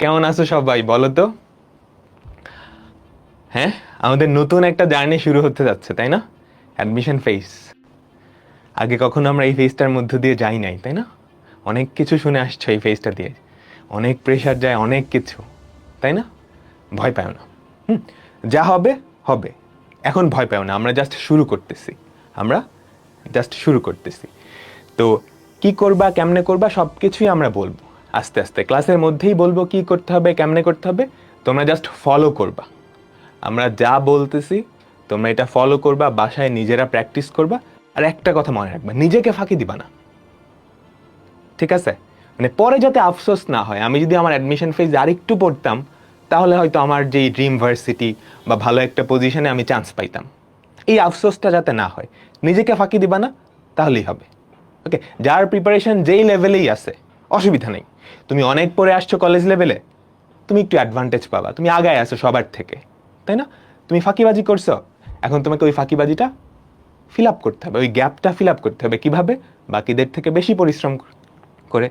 কেমন আছো সবাই, বলো তো? হ্যাঁ আমাদের নতুন একটা জার্নি শুরু হতে যাচ্ছে, তাই না? অ্যাডমিশন ফেস আগে কখনো আমরা এই ফেজটার মধ্য দিয়ে যাই নাই, তাই না? অনেক কিছু শুনে আসছো এই ফেজটা দিয়ে। অনেক প্রেশার যায়, অনেক কিছু, তাই না? ভয় পাও না। হুম, যা হবে হবে। এখন ভয় পাও না, আমরা জাস্ট শুরু করতেছি। আমরা জাস্ট শুরু করতেছি। তো কি করবা, কেমনে করবা সব কিছুই আমরা বলব। আস্তে আস্তে। ক্লাসের মধ্যেই বলব কি করতে হবে, কেমনে করতে হবে? তোমরা জাস্ট ফলো করবা। আমরা যা বলতেছি, তোমরা এটা ফলো করবা, বাসায় নিজেরা প্র্যাকটিস করবা। আর একটা কথা মনে রাখবা, নিজেকে ফাঁকি দিবা না। ঠিক আছে? মানে পরে যাতে আফসোস না হয়, আমি যদি আমার অ্যাডমিশন ফিজ আর একটু পড়তাম, তাহলে হয়তো আমার যেই ড্রিম ভার্সিটি বা ভালো একটা পজিশনে আমি চান্স পাইতাম। এই আফসোসটা যাতে না হয়, নিজেকে ফাঁকি দিবা না, তাহলেই হবে। ওকে যার প্রিপারেশন যেই লেভেলেই আছে অসুবিধা নেই। তুমি অনেক পরে আসছো কলেজ লেভেলে তুমি একটু অ্যাডভান্টেজ পাবা। তুমি আগায় আসো সবার থেকে। তাই না? তুমি ফাঁকিবাজি করছ। এখন তোমাকে ওই ফাঁকিবাজিটা ফিল আপ করতে হবে। ওই গ্যাপটা ফিল আপ করতে হবে। কীভাবে? বাকিদের থেকে বেশি পরিশ্রম করে।